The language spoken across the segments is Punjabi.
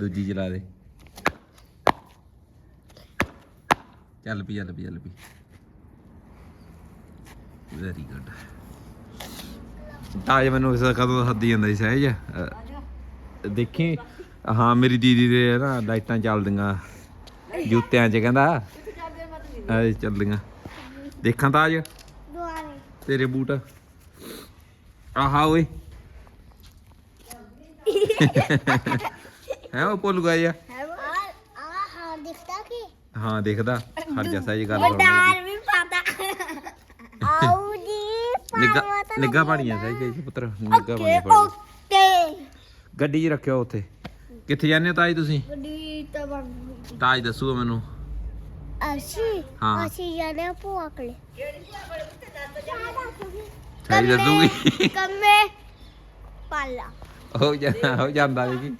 ਦੂਜੀ ਚਲਾ ਦੇ। ਚੱਲ ਪਈ ਚੱਲ ਪਈ ਚੱਲ ਪਈ ਵੈਰੀ ਗੁੱਡ ਤਾਜ ਮੈਨੂੰ ਇਸ ਕਦੋਂ ਹੱਦੀ ਜਾਂਦਾ ਸੀ ਸਹਿਜ? ਅਹ, ਦੇਖੀ? ਹਾਂ ਮੇਰੀ ਦੀਦੀ ਦੇ ਨਾ ਲਾਈਟਾਂ ਚੱਲਦੀਆਂ। ਜੁੱਤਿਆਂ 'ਚ ਕਹਿੰਦਾ। ਐ ਚੱਲਦੀਆਂ। ਦੇਖਾਂ ਤਾਜ? ਦੁਆਰੇ ਤੇਰੇ ਬੂਟ। ਆਹਾ ਓਏ। ਹੈ ਉਹ ਭੁੱਲ ਗਿਆ ਯਾ ਆ ਆ ਹਾਂ ਦਿਖਦਾ ਕੀ? ਹਾਂ ਦੇਖਦਾ। ਹਟ ਜਾ ਸਹਿਜ ਗੱਲ ਸੁਣ ਡਾਰ ਵੀ ਪਤਾ। ਆਉ ਜੀ ਨਿੱਗਾ ਨਿੱਗਾ ਪਾਣੀ ਆ ਸਹਿਜ ਜੀ ਪੁੱਤਰ। ਨਿੱਗਾ ਪਾਣੀ ਓਕੇ। ਗੱਡੀ 'ਚ ਰੱਖਿਓ ਉੱਥੇ। ਕਿੱਥੇ ਜਾਂਦੇ ਹੋ ਤਾਜ ਤੁਸੀਂ? ਗੱਡੀ ਤਾਂ ਤਾਜ ਦੱਸੂਗਾ ਮੈਨੂੰ। ਅਸੀਂ ਹਾਂ। ਅਸੀਂ ਜਾਣੇ ਆ ਭੂਆ ਕੋਲੇ। ਸਹਿਜ ਦੱਸੂਗੀ। ਕੰਮੇ ਪਾਲਾ। ਹੋ ਜਾ ਹੋ ਜਾਂਦਾ ਜੀ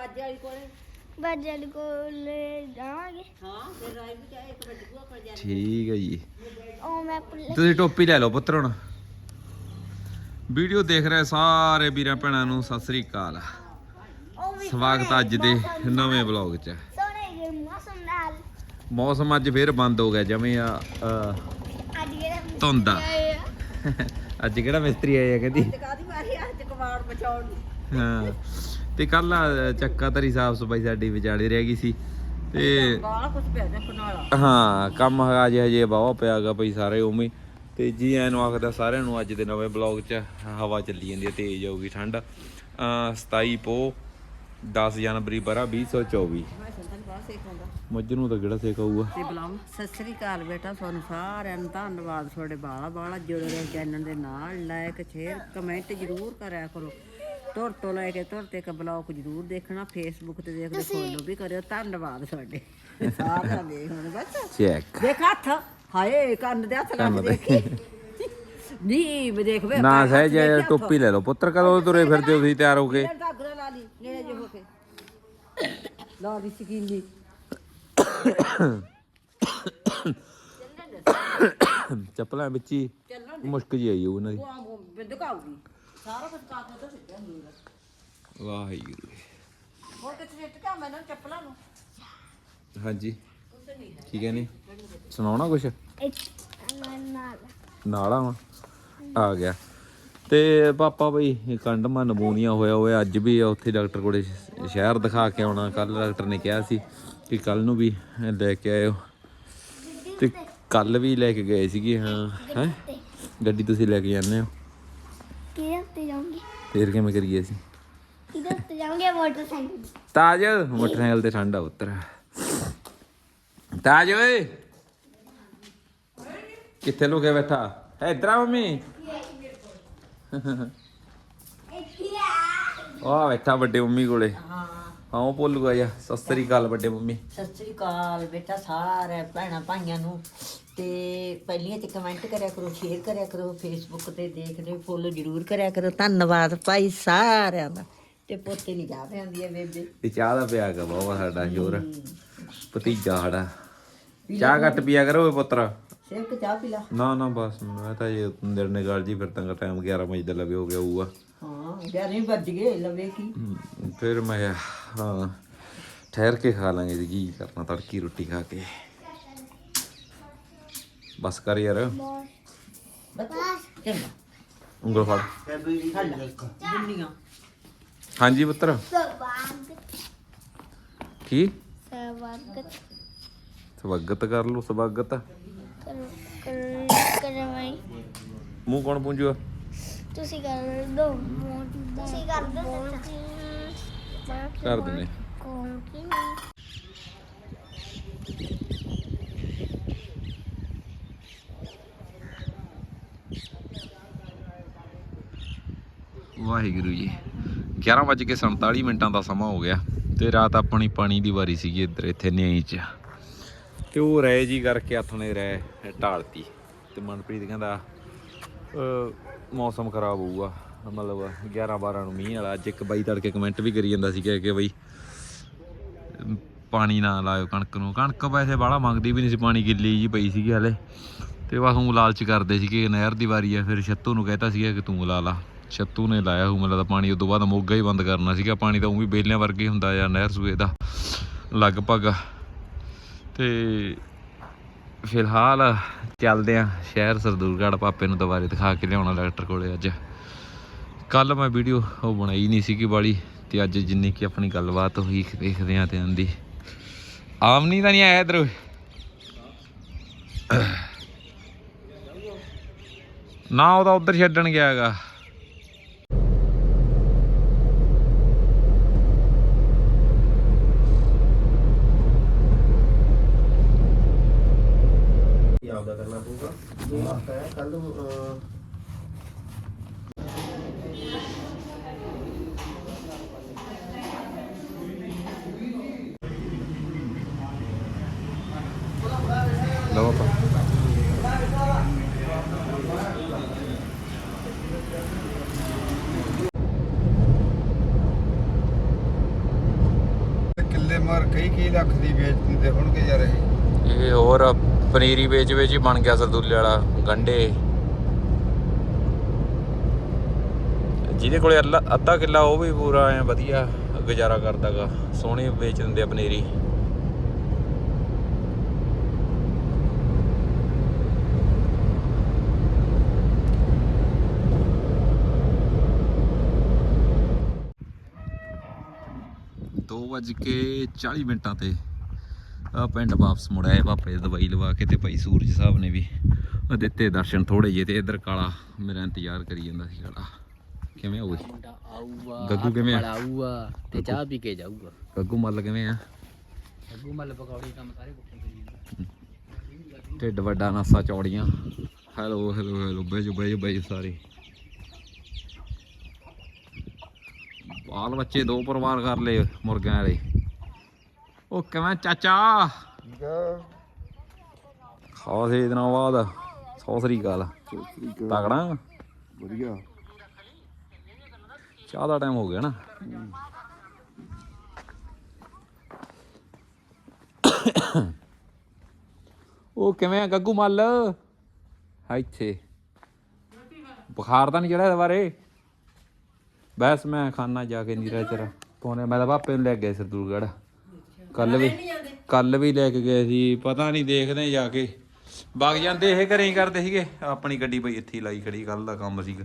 ਬੱਜਲ ਕੋਲੇ? ਜਾਵਾਂਗੇ। ਠੀਕ ਹੈ ਜੀ। ਉਹ ਮੈਂ ਪੁੱਲੇ ਤੁਸੀਂ ਟੋਪੀ ਲੈ ਲਓ ਪੁੱਤਰ ਹੁਣ। ਵੀਡੀਓ ਦੇਖ ਰਹੇ ਸਾਰੇ ਵੀਰਾਂ ਭੈਣਾਂ ਨੂੰ ਸਤਿ ਸ੍ਰੀ ਅਕਾਲ। ਸਵਾਗਤ ਅੱਜ ਦੇ ਨਵੇਂ ਵਲੌਗ 'ਚ। ਸੋਹਣੇ ਜਿਹੇ ਮੌਸਮ ਨਾਲ। ਮੌਸਮ ਅੱਜ ਫੇਰ ਬੰਦ ਹੋ ਗਿਆ ਜਮੇ ਆ ਅੱਜ ਧੁੰਦ ਆ। ਅੱਜ ਕਿਹੜਾ ਮਿਸਤਰੀ ਆਇਆ ਕਹਿੰਦੀ? ਕਾਦੀ ਮਾਰੀ ਅੱਜ ਕਵਾੜ ਬਚਾਉਣ ਨੂੰ। ਹਾਂ। ਤੇ ਕੱਲ ਚੱਕਾ ਤਰੀ ਸਾਫ਼ ਸਫ਼ਾਈ ਸਾਡੀ ਵਿਚਾਲੇ ਰਹਿ ਗਈ ਸੀ ਤੇ ਬਾਲਾ ਕੁਝ ਪਿਆ ਜਾ ਕਨਾਲਾ ਹਾਂ ਕੰਮ ਹਜੇ ਹਜੇ ਬਾਵਾ ਪਿਆਗਾ ਭਈ ਸਾਰੇ ਉਵੇਂ। ਤੇ ਜੀ ਐ ਨੂੰ ਆਖਦਾ ਸਾਰਿਆਂ ਨੂੰ ਅੱਜ ਦੇ ਨਵੇਂ ਬਲੌਗ 'ਚ ਹਵਾ ਚੱਲੀ ਜਾਂਦੀ ਹੈ ਤੇਜ਼ ਆਊਗੀ ਠੰਡ। ਅਹ 27 ਪੋ 10 ਜਨਵਰੀ ਬਰਾ 2024 ਮੈਂ ਸੰਤਨ ਬਾਹਰ ਸੇਕ ਆਉਂਦਾ। ਮੱਝ ਨੂੰ ਤਾਂ ਕਿਹੜਾ ਸੇਕ ਆਊਗਾ? ਤੇ ਬੁਲਾਉਂ ਸਤਿ ਸ੍ਰੀ ਅਕਾਲ ਬੇਟਾ ਤੁਹਾਨੂੰ ਸਾਰਿਆਂ ਨੂੰ ਧੰਨਵਾਦ ਤੁਹਾਡੇ ਬਾਲਾ ਬਾਲਾ ਜੁੜੇ ਰਹੋ ਚੈਨਲ ਦੇ ਨਾਲ। ਲਾਇਕ ਸ਼ੇਅਰ ਕਮੈਂਟ ਜ਼ਰੂਰ ਕਰਿਆ ਕਰੋ। ਤੁਰ ਤੋਂ ਲੈ ਕੇ ਤੁਰ ਤੱਕ ਬਲੌਗ ਜ਼ਰੂਰ ਦੇਖਣਾ ਫੇਸਬੁੱਕ ਤੇ ਦੇਖਦੇ ਫੋਲੋ ਵੀ ਕਰਿਓ। ਧੰਨਵਾਦ ਤੁਹਾਡੇ। ਸਾਰਿਆਂ ਦੇ ਹੁਣ ਬਸ। ਚੈੱਕ ਦੇਖ ਹੱਥ। ਹਾਏ ਕੰਨ ਦੇ ਹੱਥ ਲਾ ਕੇ ਦੇਖੀ। ਨਹੀਂ ਮੈਂ ਦੇਖ ਵੇ ਨਾ ਸਹਿਜ ਟੋਪੀ ਲੈ ਲਓ। ਪੁੱਤਰ ਕਦੋਂ ਤੁਰੇ ਫਿਰਦੇ ਹੋ ਤੁਸੀਂ ਤਿਆਰ ਹੋ ਕੇ? ਧਾਗਰਾ ਲਾ ਲਈ ਨੇੜੇ ਜੇ ਹੋ ਕੇ। ਲਾ ਦੀ ਸਕੀਨੀ ਚੱਪਲਾਂ ਵਿੱਚ ਹੀ ਮੁਸ਼ਕ ਜੀ ਆਈ ਉਹਨਾਂ ਦੀ। ਉਹ ਬਿੰਦਕਾਉਗੀ ਸਾਰਾ ਕੁਝ ਕਾਗਜ਼ ਤੋਂ ਸਿੱਟਿਆ ਹੁੰਦਾ ਵਾਹਿਗੁਰੂ। ਹੋਰ ਕਿੱਥੇ ਸਿੱਟ ਕੇ ਮੈਂ ਨਾ ਚੱਪਲਾਂ ਨੂੰ? ਹਾਂਜੀ। ਕੀ ਕਹਿੰਦੇ ਸੁਣਾਉਣਾ ਕੁਛ? ਨਾਲ ਨਾਲ ਆਵਾਂ ਆ ਗਿਆ। ਤੇ ਪਾਪਾ ਬਈ ਕੰਡਮਾ ਨਮੂਨੀਆ ਹੋਇਆ ਹੋਇਆ ਅੱਜ ਵੀ ਉੱਥੇ ਡਾਕਟਰ ਕੋਲੇ ਸ਼ਹਿਰ ਦਿਖਾ ਕੇ ਆਉਣਾ। ਕੱਲ ਡਾਕਟਰ ਨੇ ਕਿਹਾ ਸੀ ਕਿ ਕੱਲ ਨੂੰ ਵੀ ਲੈ ਕੇ ਆਇਓ। ਤੇ ਕੱਲ ਵੀ ਲੈ ਕੇ ਗਏ ਸੀਗੇ ਹਾਂ। ਹੈ? ਗੱਡੀ ਤੁਸੀਂ ਲੈ ਕੇ ਜਾਂਦੇ ਹੋ? ਕਿਹਦੇ ਉੱਤੇ ਫੇਰ ਕਿਵੇਂ ਕਰੀਏ ਅਸੀਂ? ਕਿਹਦੇ ਉੱਤੇ ਜਾਉਂਗੇ ਮੋਟਰਸਾਈਕਲ ਤਾਜ ਮੋਟਰਸਾਈਕਲ ਤੇ ਠੰਡਾ ਉੱਤਰ ਤਾਜ ਓਏ! ਕਿੱਥੇ ਲੁਕੇ ਬੈਠਾ? ਹੈ ਇਧਰ ਆ ਮੰਮੀ? ਆ। ਬੈਠਾ ਵੱਡੇ ਮੰਮੀ ਕੋਲੇ। ਹਾਂ ਹਾਂ ਉਹ ਭੁੱਲ ਗਿਆ ਸਤਿ ਸ੍ਰੀ ਅਕਾਲ ਵੱਡੇ ਮੰਮੀ। ਸਤਿ ਸ੍ਰੀ ਅਕਾਲ ਬੇਟਾ ਸਾਰੇ ਭੈਣਾਂ ਭਾਈਆਂ ਨੂੰ। ਤੇ ਪਹਿਲੀਆਂ ਤੇ ਕਮੈਂਟ ਕਰਿਆ ਕਰੋ ਸ਼ੇਅਰ ਕਰਿਆ ਕਰੋ ਫੇਸਬੁੱਕ ਤੇ ਦੇਖਦੇ ਫੋਲੋ ਜ਼ਰੂਰ ਕਰਿਆ ਕਰੋ। ਧੰਨਵਾਦ ਭਾਈ ਸਾਰਿਆਂ ਦਾ। ਤੇ ਪੋਤੇ ਨਹੀਂ ਜਾ ਆਉਂਦੀ ਹੈ ਬੇਬੇ। ਤੇ ਚਾਹ ਦਾ ਪਿਆ ਗਾ ਬਾਬਾ ਸਾਡਾ ਜੋਰ। ਭਤੀਜਾ ਸਾਡਾ। ਚਾਹ ਘੱਟ ਪੀਆ ਕਰੋ ਓਏ ਪੁੱਤਰ। ਸਿਰਫ ਚਾਹ ਪੀ ਲਾ। ਨਾ ਨਾ ਬਸ ਮੈਂ ਤਾਂ ਇਹ ਨਿਰਣੇ ਗੱਲ ਜੀ ਫਿਰ ਤਾਂ ਟਾਈਮ 11 ਵਜੇ ਦਾ ਲਵੇ ਹੋ ਗਿਆ ਹੋਊਗਾ। ਹਾਂ ਗਿਆਰੇ ਵੱਜ ਗਏ ਲਵੇ ਕੀ। ਫਿਰ ਮੈਂ ਹਾਂ ਠਹਿਰ ਕੇ ਖਾ ਲਾਂਗੇ ਜੀ ਕੀ ਕਰਨਾ ਤੜਕੀ ਰੋਟੀ ਖਾ ਕੇ। ਬਸ ਕਰ ਯਾਰ। ਬਸ ਚੰਗਾ। ਉਂਗਲ ਫੜ। ਦੁਨੀਆ ਹਾਂਜੀ ਪੁੱਤਰ। ਸਵਾਗਤ ਕੀ? ਸਵਾਗਤ ਸਵਾਗਤ ਕਰ ਲਓ ਸਵਾਗਤ। ਕਰਵਾਈ ਮੂੰਹ ਕੌਣ ਪੂੰਜੂਗਾ ਤੁਸੀਂ ਕਰ ਦੋ ਤੁਸੀਂ ਕਰ ਦੋ ਕਰ ਦਿੰਦੇ। ਕੌਣ ਕੀ? ਵਾਹਿਗੁਰੂ ਜੀ। 11:47 ਮਿੰਟਾਂ ਦਾ ਸਮਾਂ ਹੋ ਗਿਆ ਤੇ ਰਾਤ ਆਪਣੀ ਪਾਣੀ ਦੀ ਵਾਰੀ ਸੀਗੀ ਇੱਧਰ, ਇੱਥੇ ਨਿਆਈ ਚ। ਤੇ ਉਹ ਰਹਿ ਜੀ ਕਰਕੇ ਹੱਥ ਨੇ ਰਹਿ ਢਾਲਤੀ ਤੇ ਮਨਪ੍ਰੀਤ ਕਹਿੰਦਾ ਮੌਸਮ ਖਰਾਬ ਹੋਊਗਾ। ਮਤਲਬ 11 12 ਨੂੰ ਮੀਂਹ ਵਾਲਾ, ਅੱਜ ਇੱਕ ਬਾਈ ਤੜਕੇ ਕਮੈਂਟ ਵੀ ਕਰੀ ਜਾਂਦਾ ਸੀ ਕਿ ਬਈ, ਪਾਣੀ ਨਾ ਲਾਇਓ ਕਣਕ ਨੂੰ। ਕਣਕ ਵੈਸੇ ਬਾਹਲਾ ਮੰਗਦੀ ਵੀ ਨਹੀਂ ਸੀ, ਪਾਣੀ ਗਿੱਲੀ ਜੀ ਪਈ ਸੀਗੀ ਹਲੇ। ਤੇ ਬਸ ਉਹ ਲਾਲਚ ਕਰਦੇ ਸੀਗੇ ਨਹਿਰ ਦੀ ਵਾਰੀ ਆ, ਫਿਰ ਛੱਤੂ ਨੂੰ ਕਹਿਤਾ ਸੀਗਾ ਕਿ ਤੂੰ ਲਾ ਲਾ। ਛੱਤੂ ਨੇ ਲਾਇਆ ਹੂ ਮੈਨੂੰ ਲੱਗਦਾ ਪਾਣੀ, ਉਦੋਂ ਬਾਅਦ ਮੋਗਾ ਹੀ ਬੰਦ ਕਰਨਾ ਸੀਗਾ। ਪਾਣੀ ਤਾਂ ਉਹ ਵੀ ਬੇਲਿਆਂ ਵਰਗੇ ਹੁੰਦਾ ਜਾਂ ਨਹਿਰ ਸੂਏ ਦਾ, ਲਗਭਗ। ਤੇ ਫਿਲਹਾਲ ਚੱਲਦੇ ਆ ਸ਼ਹਿਰ ਸਰਦੂਲਗੜ੍ਹ, ਪਾਪੇ ਨੂੰ ਦੁਬਾਰੇ ਦਿਖਾ ਕੇ ਲਿਆਉਣਾ ਡਾਕਟਰ ਕੋਲੇ ਅੱਜ। ਕੱਲ ਮੈਂ ਵੀਡੀਓ ਉਹ ਬਣਾਈ ਨਹੀਂ ਸੀਗੀ ਵਾਲੀ, ਤੇ ਅੱਜ ਜਿੰਨੀ ਕਿ ਆਪਣੀ ਗੱਲਬਾਤ ਹੋਈ, ਦੇਖਦੇ ਆ ਤੇ ਆਂਦੀ ਆਮਨੀ ਤਾਂ ਨਹੀਂ ਆਇਆ ਇਧਰ ਨਾ, ਉਹ ਤਾਂ ਉਧਰ ਛੱਡਣ ਗਿਆ ਹੈਗਾ ਆਪਦਾ ਕਰਨਾ ਪਊਗਾ ਇਹ ਹੈ ਕੱਲ ਲਓ ਆਪਾਂ। ਕਿੱਲੇ ਮਾਰ ਕਈ ਕਈ ਲੱਖ ਦੀ ਵੇਚ ਦਿੰਦੇ ਹੋਣਗੇ ਯਾਰ ਇਹ ਇਹ ਹੋਰ ਪਨੀਰੀ ਵੇਚ ਵੇਚ ਹੀ ਬਣ ਗਿਆ ਸਰਦੂਲੇ ਵਾਲਾ ਗੰਡੇ ਜਿਹਦੇ ਕੋਲੇ ਅੱਲਾ- ਅੱਧਾ ਕਿੱਲਾ ਉਹ ਵੀ ਪੂਰਾ ਐ ਵਧੀਆ ਗੁਜ਼ਾਰਾ ਕਰਦਾਗਾ ਸੋਹਣੀ ਵੇਚ ਦਿੰਦੇ ਆ ਪਨੀਰੀ। ਵੱਜ ਕੇ 40 ਮਿੰਟਾਂ ਤੇ ਆ ਪਿੰਡ ਵਾਪਸ ਮੁੜ ਆਏ ਦੀ ਦਵਾਈ ਲਵਾ ਕੇ ਤੇ ਭਾਈ ਸੂਰਜ ਸਾਹਿਬ ਨੇ ਵੀ ਦਿੱਤੇ ਦਰਸ਼ਨ ਥੋੜੇ ਜਿਹੇ ਤੇ ਇੱਧਰ ਕਾਲਾ ਮੇਰਾ ਇੰਤਜ਼ਾਰ ਕਰੀ ਜਾਂਦਾ ਸੀ ਕਾਲਾ ਕਿਵੇਂ ਆਊਗਾ ਗੱਗੂ ਕਿਵੇਂ ਆ? ਆਊਗਾ ਤੇ ਚਾਹ ਪੀ ਕੇ ਜਾਊਗਾ। ਗੱਗੂ ਮੱਲ ਕਿਵੇਂ ਆ? ਗੱਗੂ ਮੱਲ ਪਕੌੜੀ ਕੰਮ ਸਾਰੇ ਪੁੱਠੇ ਕਰੀ ਜਾਂਦਾ ਢਿੱਡ ਵੱਡਾ ਨਾਸਾ ਚੌੜੀਆਂ। ਹੈਲੋ ਹੈਲੋ ਹੈਲੋ ਬੈਜੋ ਬੈਜੋ ਬੈਜੋ ਸਾਰੇ। ਬਾਲ ਬੱਚੇ ਦੋ ਪਰਿਵਾਰ ਕਰ ਲਏ ਮੁਰਗਿਆਂ ਵਾਲੇ। ਉਹ ਕਿਵੇਂ ਚਾਚਾ? ਖਾਸੇ ਦਿਨਾਂ ਬਾਅਦ। ਸੌ ਸ੍ਰੀ ਅਕਾਲ। ਤਗੜਾ ਵਧੀਆ। ਚਾਹ ਦਾ ਟਾਈਮ ਹੋ ਗਿਆ ਨਾ। ਉਹ ਕਿਵੇਂ ਆ ਗੱਗੂ ਮੱਲ? ਇੱਥੇ। ਬੁਖਾਰ ਤਾਂ ਨਹੀਂ ਚੜਿਆ ਦੁਬਾਰੇ ਬਸ ਮੈਂ ਖਾਣਾ ਜਾ ਕੇ ਨੀਰਾ ਚਰਾ ਪੌਣੇ ਮੈਂ ਤਾਂ ਪਾਪੇ ਨੂੰ ਲੈ ਗਿਆ ਸਰਦੂਲਗੜ੍ਹ। ਕੱਲ ਵੀ ਕੱਲ ਵੀ ਲੈ ਕੇ ਗਏ ਸੀ ਪਤਾ ਨਹੀਂ ਦੇਖਦੇ ਜਾ ਕੇ। ਵਗ ਜਾਂਦੇ ਇਹ ਘਰੇ ਹੀ ਕਰਦੇ ਸੀਗੇ। ਆਪਣੀ ਗੱਡੀ ਪਈ ਇੱਥੇ ਹੀ ਲਾਈ ਖੜੀ ਕੱਲ ਦਾ ਕੰਮ ਸੀਗਾ।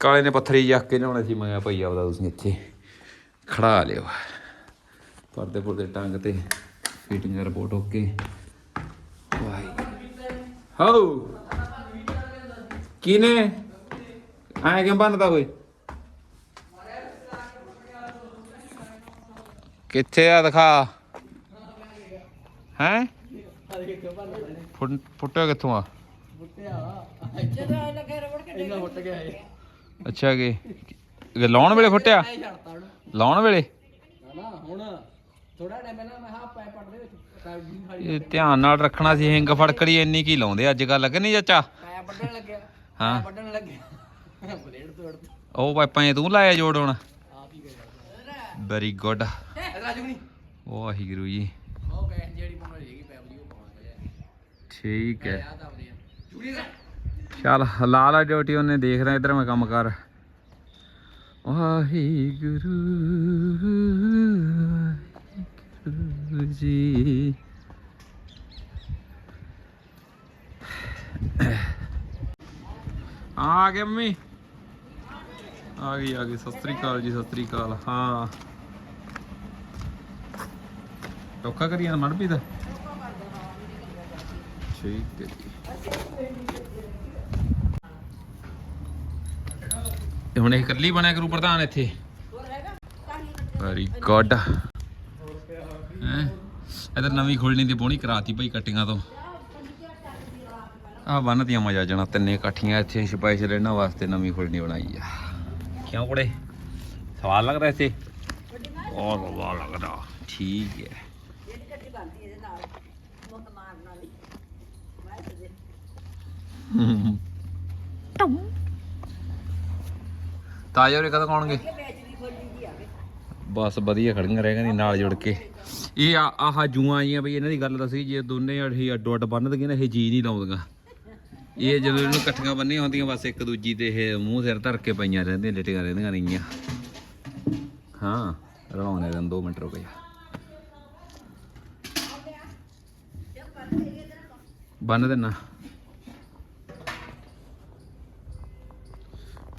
ਕਾਲੇ ਨੇ ਪੱਥਰੀ ਚੱਕ ਕੇ ਲਿਆਉਣੇ ਸੀ ਮੈਂ ਕਿਹਾ ਭਈ ਆਪਦਾ ਤੁਸੀਂ ਇੱਥੇ ਖੜਾ ਲਿਓ। ਪਰਦੇ ਪੁਰਦੇ ਟੰਗ ਤੇ fitting report okay why how ਕਿਨੇ ਆਏ ਕਿਉਂ ਬੰਨਦਾ ਕੋਈ? ਕਿੱਥੇ ਆ ਦਿਖਾ। ਹੈ? ਫੁੱਟਿਆ ਕਿੱਥੋਂ ਆ? ਅੱਛਾ ਕਿ? ਲਾਉਣ ਵੇਲੇ ਫੁੱਟਿਆ? ਲਾਉਣ ਵੇਲੇ? ਇਹ ਧਿਆਨ ਨਾਲ ਰੱਖਣਾ ਸੀ, ਹਿੰਗ ਫੜਕੜੀ ਇੰਨੀ ਕੀ ਲਾਉਂਦੇ ਅੱਜ ਕੱਲ ਕਿ ਨਹੀਂ ਚਾਚਾ? ਵੱਢਣ ਲੱਗਿਆ ਹਾਂ? ਵੱਢਣ ਲੱਗਿਆ ਬਲੇਡ ਤੋੜ ਉਹ ਪਾਈਪਾਂ ਇਹ ਤੂੰ ਲਾਇਆ ਜੋੜ ਹੁਣ। ਵੈਰੀ ਗੁੱਡ ਰਾਜੂ ਨਹੀਂ ਵਾਹਿਗੁਰੂ ਜੀ। ਗਏ ਜਿਹੜੀ ਉਹ ਪਾਉਣਾ ਠੀਕ ਹੈ। ਯਾਦ ਆਉਂਦੀ ਆ। ਚੂੜੀ ਦਾ ਚੱਲ ਲਾ ਲਾ ਡਿਊਟੀ ਉਹਨੇ ਦੇਖ ਰਿਹਾ ਇਧਰ ਮੈਂ ਕੰਮ ਕਰ। ਵਾਹਿਗੁਰੂ ਜੀ। ਆ ਗਏ ਮੰਮੀ। ਆ ਗਈ ਆ ਗਈ। ਸਤਿ ਸ੍ਰੀ ਅਕਾਲ ਜੀ ਸਤਿ ਸ੍ਰੀ ਅਕਾਲ। ਹਾਂ। ਟੋਕਾ ਕਰੀਆਂ ਮੜਪੀ ਦਾ ਠੀਕ ਹੈ ਤੇ ਹੁਣ ਇਹ ਇਕੱਲੀ ਬਣਿਆ ਕਰੂ ਪ੍ਰਧਾਨ ਇੱਥੇ? ਵੈਰੀ ਗੁੱਡ ਹੈ? ਇਧਰ ਨਵੀਂ ਖੋਲਣੀ ਦੀ ਬੋਣੀ ਕਰਾਤੀ ਭਾਈ ਕਟੀਆਂ ਤੋਂ। ਆ ਬੰਨਤੀਆਂ ਮਜਾ ਜਾਣਾ, ਤਿੰਨੇ ਇਕੱਠੀਆਂ ਇੱਥੇ ਸਪੈਸ਼ਲ ਇਹਨਾਂ ਵਾਸਤੇ ਨਵੀਂ ਖੋਲਣੀ ਬਣਾਈ ਆ। ਕਿਉਂ ਕੁੜੇ? ਸਵਾਲ ਲੱਗਦਾ ਇੱਥੇ? ਬਹੁਤ ਸਵਾਲ ਲੱਗਦਾ। ਠੀਕ ਹੈ। ਹੂੰ ਤਾਜਾ ਉਰੇ ਕਦੋਂ ਆਉਣਗੇ ਬਸ ਵਧੀਆ ਖੜੀਆਂ ਰਹਿ ਗਈਆਂ ਨਾਲ ਜੁੜ ਕੇ। ਇਹ ਆ- ਆਹ ਜੂਆਂ ਜੀਆਂ ਬਈ ਇਹਨਾਂ ਦੀ ਗੱਲ ਦੱਸੀ ਜੇ ਦੋਨੇ ਅੜੀ ਅੱਡੋ ਅੱਡ ਬੰਨ ਦਗੇ ਨਾ ਇਹ ਜੀ ਨਹੀਂ ਲਾਉਂਦੀਆਂ। ਇਹ ਜਦੋਂ ਇਹਨੂੰ ਇਕੱਠੀਆਂ ਬੰਨੀਆਂ ਹੁੰਦੀਆਂ ਬਸ ਇੱਕ ਦੂਜੀ ਤੇ ਇਹ ਮੂੰਹ ਸਿਰ ਧਰ ਕੇ ਪਈਆਂ ਰਹਿੰਦੀਆਂ ਲਟੀਆਂ ਰਹਿੰਦੀਆਂ ਨਹੀਂਆਂ ਹਾਂ ਰਲਾਉਣੇ ਰਨ 2 ਮਿੰਟ ਰੁਕ ਜਾ। ਬੰਨ ਦੇਣਾ।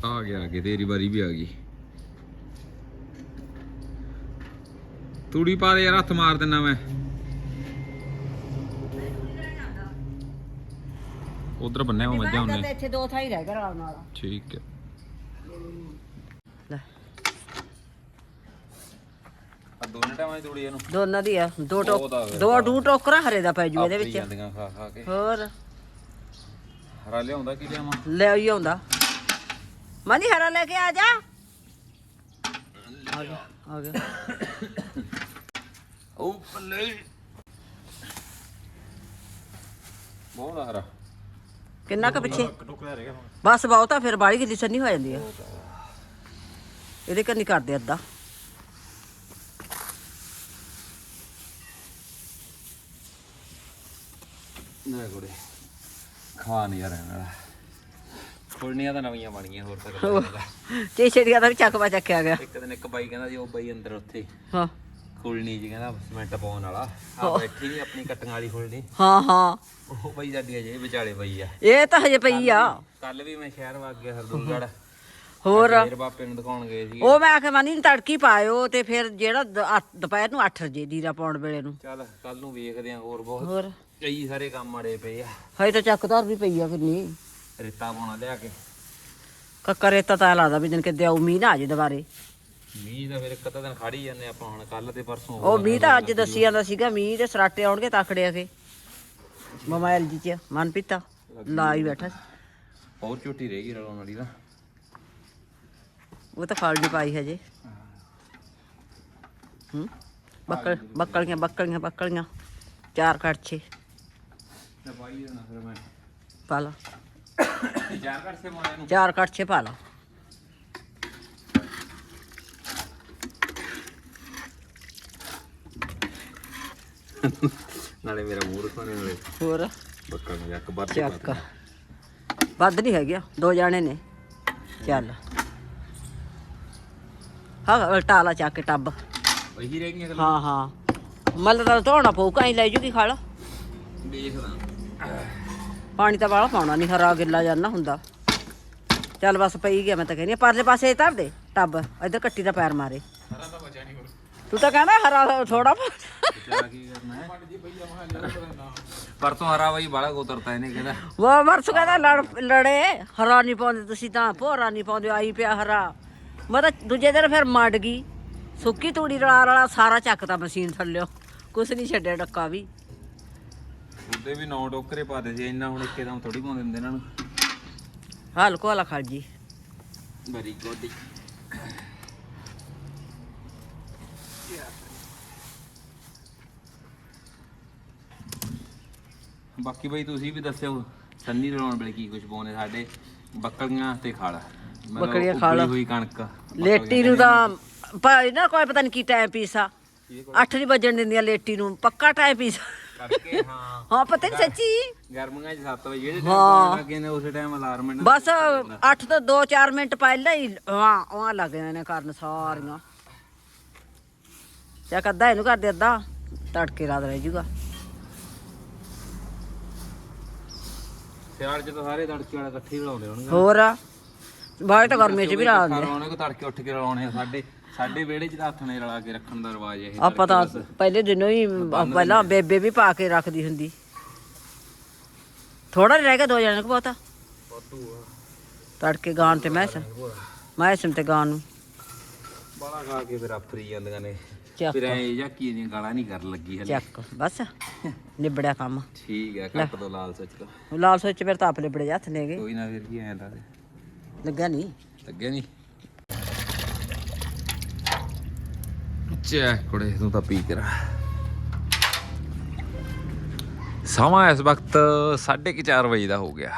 ਆ ਗਿਆ ਗਿਆ ਤੇਰੀ ਵਾਰੀ ਵੀ ਆ ਗਈ। ਤੂੜੀ ਪਾ ਦੇ ਯਾਰ ਹੱਥ ਮਾਰ ਦਿੰਨਾ ਮੈਂ। ਉਧਰ ਬੰਨਿਆ ਉਹ ਮੱਝਾਂ ਉਹਨੇ। ਇੱਥੇ ਦੋ ਥਾਈ ਰਹਿ ਗਿਆ ਰਲਾਉਣ ਵਾਲਾ ਠੀਕ ਹੈ ਲੈ ਦੋਨੇ ਦੀ ਤੂੜੀ ਇਹਨੂੰ। ਦੋਨਾਂ ਦੀ ਆ। ਦੋ ਫਿਰ ਦੋ ਡੂ ਟੋਕਰਾ ਹਰੇ ਦਾ ਪੈ ਜੂ ਇਹਦੇ ਆਪੇ ਵਿੱਚ। ਜਾਂਦੀਆਂ ਖਾ ਖਾ ਕੇ। ਹੋਰ? ਹਰਾ ਲਿਆਉਂਦਾ ਕੀ ਲਿਆਵਾਂ? ਲੈ ਆਈ ਆਉਂਦਾ। ਮਨੀ ਹਰਾ ਲੈ ਕੇ ਆ ਜਾ। ਆ ਗਿਆ। ਆ ਗਿਆ। ਉਹ ਪੱਲੇ ਬਹੁਤ ਆ ਹਰਾ। ਕਿੰਨਾ ਕੁ ਪਿੱਛੇ? ਬਸ ਬਹੁਤਾ ਫਿਰ ਬਾੜੀ ਗਿੱਲੀ ਸੰਨੀ ਹੋ ਜਾਂਦੀ ਆ। ਇਹਦੇ ਕੰਨੀ ਕਰਦੇ ਅੱਧਾ। ਨਾ ਕੋੜੇ ਖਾ ਨਹੀਂ ਯਾਰ ਇਹਨਾਂ ਦਾ। ਫੁਲਣੀਆਂ ਤਾਂ ਨਵੀਆਂ ਬਣੀਆਂ ਹੋਰ ਤਾਂ ਕੋਈ ਨਹੀਂ ਛੇੜੀਆਂ ਦਾ ਵੀ ਚੱਕਵਾ ਚੱਕਿਆ ਗਿਆ। ਇੱਕ ਦਿਨ ਇੱਕ ਬਾਈ ਕਹਿੰਦਾ ਜੀ ਉਹ ਬਾਈ ਅੰਦਰ ਉੱਥੇ। ਹਾਂ। ਖੁਲਣੀ ਜੀ ਕਹਿੰਦਾ ਸਿਮੈਂਟ ਪਾਉਣ ਵਾਲਾ। ਆ ਬੈਠੀ ਨਹੀਂ ਆਪਣੀ ਕੱਟਣ ਵਾਲੀ ਖੁਲਣੀ ਹਾਂ ਹਾਂ। ਉਹ ਬਾਈ ਸਾਡੀ ਅਜੇ ਵਿਚਾਲੇ ਪਈ ਆ। ਇਹ ਤਾਂ ਹਜੇ ਪਈ ਆ। ਕੱਲ ਵੀ ਮੈਂ ਸ਼ਹਿਰ ਵਗ ਗਿਆ ਹਰਦੂਲਗੜ ਹੋਰ? ਫੇਰ ਬਾਪੇ ਨੂੰ ਦਿਖਾਉਣ ਗਏ ਸੀ ਉਹ ਮੈਂ ਆਖੇ ਮਨੀ ਤੜਕੀ ਪਾਇਓ ਤੇ ਫਿਰ ਜਿਹੜਾ ਦ- ਅੱਠ- ਦੁਪਹਿਰ ਨੂੰ 8 ਵਜੇ ਡੀਰਾ ਪਾਉਣ ਵੇਲੇ ਨੂੰ। ਚੱਲ ਕੱਲ ਨੂੰ ਵੇਖਦੇ ਆ ਹੋਰ ਬਹੁਤ। ਹੋਰ? ਕਈ ਸਾਰੇ ਕੰਮ ਅੜੇ ਪਏ ਆ। ਹਜੇ ਤਾਂ ਚੱਕਦਾਰ ਵੀ ਪਈ ਆ ਕਿੰਨੀ। ਰੇਤਾ ਪਾਉਣਾ ਲਿਆ ਕੇ। ਕੱਕਰੇ ਤਾਂ ਤਾਂ ਲੱਗਦਾ ਵੀ ਦਿਨ ਕਿਤੇ ਆਉ ਮੀਂਹ ਨਾ ਆ ਜੇ ਦੁਬਾਰੇ। ਮੀਂਹ ਦਾ ਫਿਰ ਇੱਕ ਅੱਧਾ ਦਿਨ ਖੜੀ ਜਾਂਦੇ ਆਪਾਂ ਹੁਣ ਕੱਲ ਤੇ ਪਰਸੋਂ ਉਹ ਮੀਂਹ ਤਾਂ ਅੱਜ ਦੱਸੀ ਜਾਂਦਾ ਸੀਗਾ ਮੀਂਹ ਦੇ ਸਰਾਟੇ ਆਉਣਗੇ ਤਾਕੜੇ ਆ ਕੇ। ਮੋਬਾਈਲ ਜੀ ਚ ਮਨਪੀਤਾ ਲਾ ਹੀ ਬੈਠਾ। ਸੀ। ਹੋਰ ਝੋਟੀ ਰਹਿ ਗਈ ਰਲਾਉਣ ਵਾਲੀ ਦਾ ਉਹ ਤਾਂ ਫਲ ਨਹੀਂ ਪਾਈ ਹਜੇ। ਹੂੰ? ਬੱਕਲ ਬੱਕਲੀਆਂ ਬੱਕਲੀਆਂ ਬੱਕਲੀਆਂ। ਚਾਰ ਕੜਛੇ ਤੇ ਪਾਈ ਦੇਣਾ ਫਿਰ ਮੈਂ। ਪਾ ਲਾ। ਚਾਰ ਘਰ ਸੇ ਮਾਰੇ ਨੂੰ ਚਾਰ ਕੜਛੇ ਪਾ ਲਾ। ਨਾਲੇ ਮੇਰਾ ਮੂੰਹ ਰਖਾਣੇ ਨਾਲੇ। ਹੋਰ? ਬੱਕਾ ਨੂੰ ਇੱਕ ਬਾਰ ਚੱਕ। ਵੱਧ। ਨਹੀਂ ਹੈਗਾ ਦੋ ਜਾਣੇ ਨੇ। ਚੱਲ। ਹਾਂ ਉਲਟਾ ਲਾ ਚੱਕ ਕੇ ਟੱਬ। ਉਹੀ ਰਹਿ ਗਈਆਂ ਹਾਂ ਹਾਂ। ਮੱਲ ਤਾਂ ਧੋਣਾ ਪਊ ਕਾਈ ਲੈ ਜੂਗੀ ਖਾਲਾ? ਦੇਖਦਾ। ਪਾਣੀ ਤਾਂ ਵਾਲਾ ਪਾਉਣਾ ਨਹੀਂ ਹਰਾ ਗਿੱਲਾ ਜਾਂਦਾ ਹੁੰਦਾ। ਚੱਲ ਬਸ ਪਈ ਗਿਆ ਮੈਂ ਤਾਂ ਕਹਿੰਦੀ ਹਾਂ। ਪਰਲੇ ਪਾਸੇ ਧਰ ਦੇ ਟੱਬ ਇੱਧਰ ਕੱਟੀ ਦਾ ਪੈਰ ਮਾਰੇ। ਤਾਂ ਤੂੰ ਕਹਿੰਦਾ ਹਰਾ ਥੋੜਾ ਪਰਸੋਂ ਹਰਾ ਬਾਈ ਬਾਲਾ ਕੋਤਰਤਾ ਇਹਨੇ ਕਹਿੰਦਾ ਉਹ ਵਰਸ ਕਹਿੰਦਾ ਲੜ ਲੜੇ ਹਰਾ ਨਹੀਂ ਪਾਉਂਦੇ ਤੁਸੀਂ ਤਾਂ ਭੋਰਾ ਨਹੀਂ ਪਾਉਂਦੇ ਆਈ ਪਿਆ ਹਰਾ। ਮੈਂ ਤਾਂ ਦੂਜੇ ਦਿਨ ਫਿਰ ਮੜ ਗਈ ਸੁੱਕੀ ਤੂੜੀ ਰਲਾ ਰਲਾ ਸਾਰਾ ਚੱਕਤਾ ਮਸ਼ੀਨ ਥੱਲਿਓ ਕੁਛ ਨਹੀਂ ਛੱਡਿਆ ਡੱਕਾ ਵੀ। ਉਹਦੇ ਵੀ ਨੌ ਟੋਕਰੇ ਪਾਦੇ ਸੀ ਇੰਨਾ ਹੁਣ ਇੱਕੇ ਦਮ ਥੋੜੀ ਪਾਉਂਦੇ ਹੁੰਦੇ ਇਹਨਾਂ ਨੂੰ। ਹਲਕੋ ਵਾਲਾ ਖੜ ਜੀ। Very good. ਬਾਕੀ ਬਈ ਤੁਸੀਂ ਵੀ ਦੱਸਿਓ ਸੰਨੀ ਰਲਾਉਣ ਵੇਲੇ ਕੀ ਕੁਝ ਪਾਉਂਦੇ ਸਾਡੇ? ਬੱਕਲੀਆਂ ਤੇ ਖਾਲ। ਮਤਲਬ ਉੱਬਲੀ ਖਲ। ਹੋਈ ਕਣਕ। ਲੇਟੀ ਨੂੰ ਤਾਂ ਭਾਈ ਨਾ ਕੋਈ ਪਤਾ ਨਹੀਂ ਕੀ ਟਾਈਮ ਪੀਸਾ 8 ਨਹੀਂ ਵੱਜਣ ਦਿੰਦੀਆਂ ਲੇਟੀ ਨੂੰ। ਪੱਕਾ ਟਾਈਮ ਪੀਸਾ ਕਰਕੇ ਹਾਂ। ਹਾਂ ਪਤਾ ਨਹੀਂ ਸੱਚੀ? ਗਰਮੀਆਂ 'ਚ 7 ਵਜੇ ਜਿਹੜੇ ਹਾਂ। ਟਾਈਮ ਲੱਗੇ ਨੇ ਉਸੇ ਟਾਈਮ ਅਲਾਰਮ ਇਹਨਾਂ ਬਸ 8 ਤੋਂ 2-4 ਮਿੰਟ ਪਹਿਲਾਂ ਹੀ ਹਾਂ ਉਹ ਲੱਗ ਜਾਂਦੇ ਨੇ ਕਰਨ ਸਾਰੀਆਂ। ਚੱਕ ਅੱਧਾ ਇਹਨੂੰ ਕਰਦੇ ਅੱਧਾ। ਤੜਕੇ ਰਾਤ ਰਹਿ ਜੂਗਾ। ਸਿਆਲ 'ਚ ਤਾਂ ਸਾਰੇ ਤੜਕੇ ਵਾਲੇ ਇਕੱਠੇ ਹੀ ਲਾਉਂਦੇ ਹੋਣਗੇ। ਹੋਰ? ਬਾਹਰ ਤਾਂ ਗਰਮੀ ਚ ਵੀ ਲਾ ਦਿੰਦੇ ਲਾਉਣੇ ਕੋ ਤੜਕੇ ਉੱਠ ਕੇ ਲਾਉਣੇ ਆ ਸਾਡੇ। ਸਾਡੇ ਵਿਹੜੇ 'ਚ ਤਾਂ ਹੱਥ ਨੇ ਰਲਾ ਕੇ ਰੱਖਣ ਦਾ ਰਿਵਾਜ ਇਹ ਆਪਾਂ ਤਾਂ ਪਹਿਲੇ ਦਿਨੋਂ ਹੀ ਪਹਿਲਾਂ ਬੇਬੇ ਵੀ ਪਾ ਕੇ ਰੱਖਦੀ ਹੁੰਦੀ। ਥੋੜਾ ਰਹਿ ਗਿਆ ਦੋ ਜਣੇ ਕੋ ਬਹੁਤਾ? ਤੜਕੇ ਗਾਣ ਤੇ ਮੈਸ ਮੈਸਮ ਤੇ ਗਾਣ ਨੂੰ। ਬਾਲਾ ਖਾ ਕੇ ਫਿਰ ਆਫਰੀ ਜਾਂਦੀਆਂ ਨੇ। ਫਿਰ ਐ ਜਾਂ ਕੀ ਦੀਆਂ ਗਾਲਾਂ ਨਹੀਂ ਕਰਨ ਲੱਗੀ ਹਲੇ। ਚੱਕ। ਬਸ। ਨਿਬੜਿਆ ਕੰਮ। ਠੀਕ ਹੈ ਕੱਟ ਦੋ ਲਾਲ ਸੱਚ ਤੋਂ। ਲਾਲ ਸੋਚ ਫਿਰ ਤਾਂ ਆਪ ਜਿਹੇ ਹੱਥ ਨੇਗੇ। ਕੋਈ ਨਾ ਫਿਰ ਕੀ ਐਂ ਦਾ ਲੱਗਾ ਨਹੀਂ। ਲੱਗਿਆ ਨਹੀਂ। ਚੈ ਕੁੜੇ ਤੂੰ ਤਾਂ ਪੀ ਕਰਾ ਸਮਾਂ ਇਸ ਵਕਤ 4:30 ਵਜੇ ਦਾ ਹੋ ਗਿਆ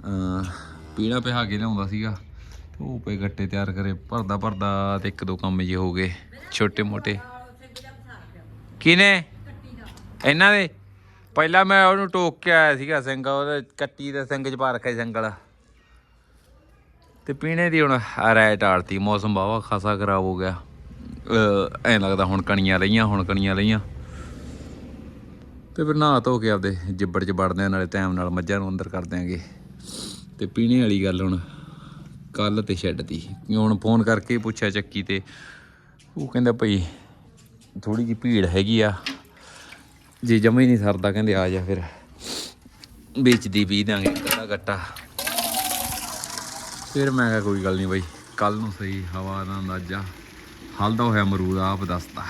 ਅ ਪੀਣਾ ਪਿਹਾ ਕੇ ਲਿਆਉਂਦਾ ਸੀਗਾ ਤੇ ਉਹ ਪੇ ਗੱਟੇ ਤਿਆਰ ਕਰੇ ਭਰਦਾ ਭਰਦਾ ਤੇ ਇੱਕ ਦੋ ਕੰਮ ਜੇ ਹੋ ਗਏ ਛੋਟੇ ਮੋਟੇ ਕਿਨੇ ਇਹਨਾਂ ਦੇ ਪਹਿਲਾਂ ਮੈਂ ਉਹਨੂੰ ਟੋਕ ਕੇ ਆਇਆ ਸੀਗਾ ਸਿੰਘ ਉਹਦੇ ਕੱਟੀ ਦੇ ਸਿੰਘ ਚ ਪਾ ਰੱਖਿਆ ਸੀ ਤੇ ਪੀਣੇ ਦੀ ਹੁਣ ਰਾਇ ਆੜਤੀ, ਮੌਸਮ ਬਾਵਾ ਖਾਸਾ ਖਰਾਬ ਹੋ ਗਿਆ। ਐਂ ਲੱਗਦਾ ਹੁਣ ਕਣੀਆਂ ਰਹੀਆਂ ਹੁਣ ਕਣੀਆਂ ਰਹੀਆਂ ਤੇ ਫਿਰ ਨਹਾ ਧੋ ਕੇ ਆਪਦੇ ਜਿੱਬੜ ਚ ਵੜਦੇ ਆ, ਨਾਲੇ ਟਾਈਮ ਨਾਲ ਮੱਝਾਂ ਨੂੰ ਅੰਦਰ ਕਰ ਦਿਆਂਗੇ ਤੇ ਪੀਣੇ ਵਾਲੀ ਗੱਲ ਹੁਣ ਕੱਲ ਤੇ ਛੱਡ ਤੀ ਹੁਣ ਫੋਨ ਕਰਕੇ ਪੁੱਛਿਆ ਚੱਕੀ ਤੇ। ਉਹ ਕਹਿੰਦਾ ਭਈ ਥੋੜੀ ਜਿਹੀ ਭੀੜ ਹੈਗੀ ਆ। ਜੇ ਜਮਾ ਹੀ ਨਹੀਂ ਸਰਦਾ, ਕਹਿੰਦੇ ਆ ਜਾ ਫਿਰ। ਵੇਚਦੀ ਵੀ ਦਾਂਗੇ ਕੱਟਾ ਗੱਟਾ ਫਿਰ ਮੈਂ ਕਿਹਾ ਕੋਈ ਗੱਲ ਨਹੀਂ ਬਾਈ ਕੱਲ ਨੂੰ ਸਹੀ ਹਵਾ ਦਾ ਅੰਦਾਜ਼ਾ। ਹਲਦਾ ਹੋਇਆ ਅਮਰੂਦ ਆਪ ਦੱਸਦਾ।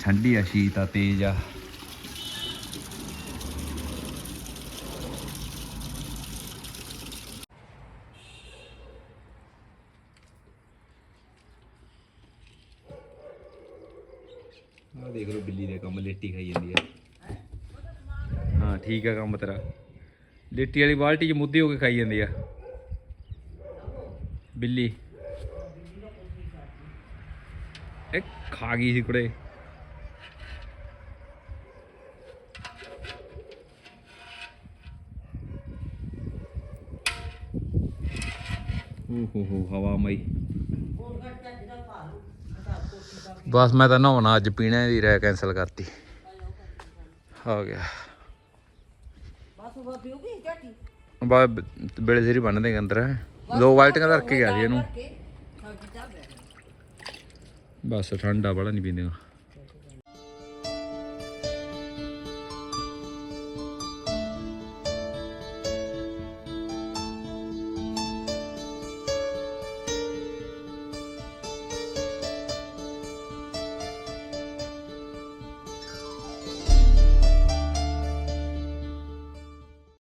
ਠੰਡੀ ਆ, ਸ਼ੀਤ ਆ, ਤੇਜ਼ ਆ। ਆ ਦੇਖ ਲਓ ਬਿੱਲੀ ਦੇ ਕੰਮ, ਲੇਟੀ ਖਾਈ ਜਾਂਦੀ ਆ। ਹਾਂ, ਠੀਕ ਆ ਕੰਮ ਤੇਰਾ। ਲੇਟੀ ਵਾਲੀ ਬਾਲਟੀ 'ਚ ਮੁੱਦੇ ਹੋ ਕੇ ਖਾਈ ਜਾਂਦੀ ਆ। ਬਿੱਲੀ। ਇਹ ਖਾ ਗਈ ਸੀ ਕੁੜੇ। ਓ ਹੋ ਹੋ, ਹਵਾ ਮਈ। ਬਸ ਮੈਂ ਤਾਂ ਨਹਾਉਣਾ, ਅੱਜ ਪੀਣਾ ਦੀ ਰਹਿ ਕੈਨਸਲ ਕਰਤੀ। ਆ ਗਿਆ। ਬਸ ਉਹ ਪੀਉਗੀ ਝਾਟੀ? ਬਾ ਬੇਲੇ ਸਿਰ ਬੰਨ ਦੇ ਅੰਦਰ ਦੋ ਬਾਲਟੀਆਂ ਧਰ ਕੇ ਗਿਆ ਸੀ ਇਹਨੂੰ। ਬਸ ਠੰਡਾ ਬੜਾ ਨਹੀਂ ਪੀਂਦੇ।